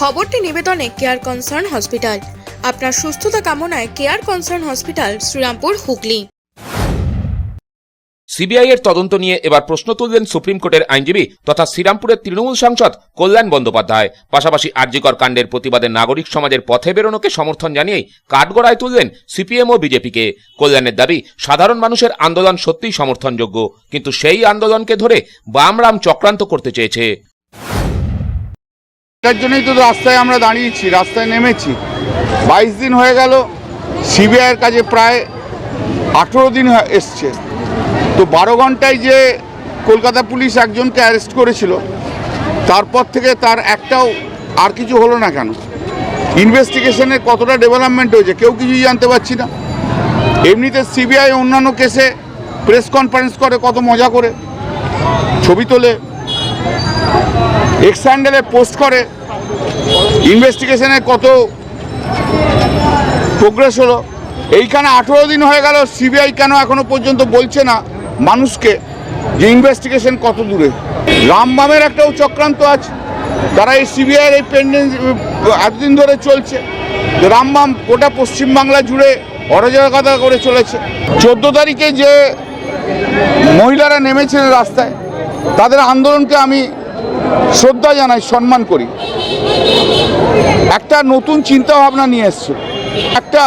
খবরটি নিবেদনে care concern hospital আপনার সুস্থতা কামনায় care concern hospital Serampore, Hooghly. CBI এর তদন্ত নিয়ে এবার প্রশ্ন তুললেন সুপ্রিম কোর্টের আইনজীবী তথা শ্রীরামপুরের তৃণমূল সাংসদ কল্যাণ বন্দ্যোপাধ্যায়। পাশাপাশি আরজিকর কাণ্ডের প্রতিবাদে নাগরিক সমাজের পথে বেরোনোকে সমর্থন জানিয়েই কাঠগড়ায় তুললেন সিপিএম ও বিজেপিকে। কল্যাণের দাবি, সাধারণ মানুষের আন্দোলন সত্যিই সমর্থনযোগ্য, কিন্তু সেই আন্দোলনকে ধরে বামরাম চক্রান্ত করতে চেয়েছে। এটার জন্যই তো রাস্তায় আমরা দাঁড়িয়েছি, রাস্তায় নেমেছি। বাইশ দিন হয়ে গেল সিবিআইয়ের কাছে প্রায় আঠেরো দিন এসছে। তো বারো ঘন্টায় যে কলকাতা পুলিশ একজনকে অ্যারেস্ট করেছিল, তারপর থেকে তার একটাও আর কিছু হলো না কেন? ইনভেস্টিগেশনের কতটা ডেভেলপমেন্ট হয়েছে, কেউ কিছুই জানতে পারছি না। এমনিতে সিবিআই অন্যান্য কেসে প্রেস কনফারেন্স করে, কত মজা করে ছবি তোলে। এক্স হ্যান্ডেলে পোস্ট করে। ইনভেস্টিগেশনে কত প্রোগ্রেস হলো। এইখানে আঠেরো দিন হয়ে গেল সিবিআই কেন এখনও পর্যন্ত বলছে না মানুষকে যে ইনভেস্টিগেশন কত দূরে। রামবামের একটাও চক্রান্ত আছে। তারা এই সিবিআইয়ের এই পেন্ডেন্স এতদিন ধরে চলছে। রামবাম গোটা পশ্চিমবাংলা জুড়ে অরাজকতা করে চলেছে। চোদ্দ তারিখে যে মহিলারা নেমেছেন রাস্তায়, তাদের আন্দোলনকে আমি শ্রদ্ধা জানাই, সম্মান করি। একটা নতুন চিন্তা ভাবনা নিয়ে এসছে। একটা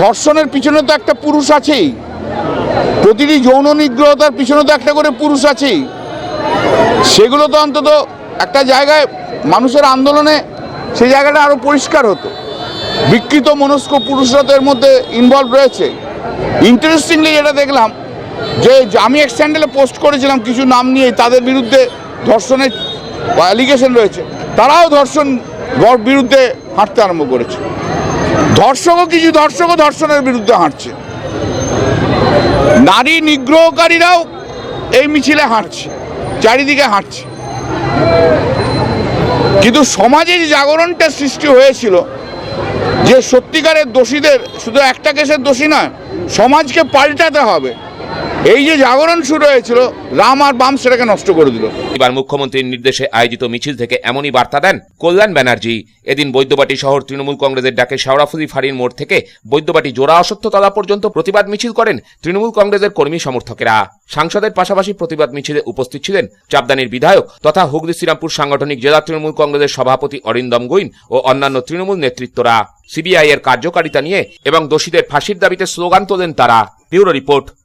ধর্ষণের পিছনে তো একটা পুরুষ আছেই। প্রতিটি যৌন নিগ্রহতার পিছনে তো একটা করে পুরুষ আছেই। সেগুলো তো অন্তত একটা জায়গায় মানুষের আন্দোলনে সেই জায়গাটা আরও পরিষ্কার হতো। বিকৃত মনস্ক পুরুষরা তো এর মধ্যে ইনভলভ রয়েছে। ইন্টারেস্টিংলি যেটা দেখলাম, যে আমি এক স্যান্ডেলে পোস্ট করেছিলাম, কিছু নাম নিয়ে তাদের বিরুদ্ধে ধর্ষণের অ্যালিগেশন রয়েছে। তারাও ধর্ষণ বর বিরুদ্ধে হাঁটতে আরম্ভ করেছে। ধর্ষকও কিছু, ধর্ষকও ধর্ষণের বিরুদ্ধে হাঁটছে। নারী নিগ্রহকারীরাও এই মিছিলে হাঁটছে, চারিদিকে হাঁটছে। কিন্তু সমাজে যে জাগরণটা সৃষ্টি হয়েছিল, যে সত্যিকারের দোষীদের, শুধু একটা কেসের দোষী নয়, সমাজকে পাল্টাতে হবে। এই যে জাগরণ শুরু হয়েছিল, রাম আর বাম সেটাকে নষ্ট করে দিল। এবার মুখ্যমন্ত্রীর নির্দেশে আয়োজিত মিছিল থেকে এমনই বার্তা দেন কল্যাণ ব্যানার্জি। এদিন বৈদ্যবাটি শহর তৃণমূল কংগ্রেসের ডাকে শেওড়াফুলি ফাঁড়ির মোড় থেকে বৈদ্যবাটি জোড়া অসত্যতলা পর্যন্ত প্রতিবাদ মিছিল করেন তৃণমূল কংগ্রেসের কর্মী সমর্থকেরা। সাংসদের পাশাপাশি প্রতিবাদ মিছিলে উপস্থিত ছিলেন চাপদানির বিধায়ক তথা হুগলি শ্রীরামপুর সাংগঠনিক জেলা তৃণমূল কংগ্রেসের সভাপতি অরিন্দম গুইন ও অন্যান্য তৃণমূল নেতৃত্বরা। সিবিআই এর কার্যকারিতা নিয়ে এবং দোষীদের ফাঁসির দাবিতে স্লোগান তোলেন তারা। Bureau report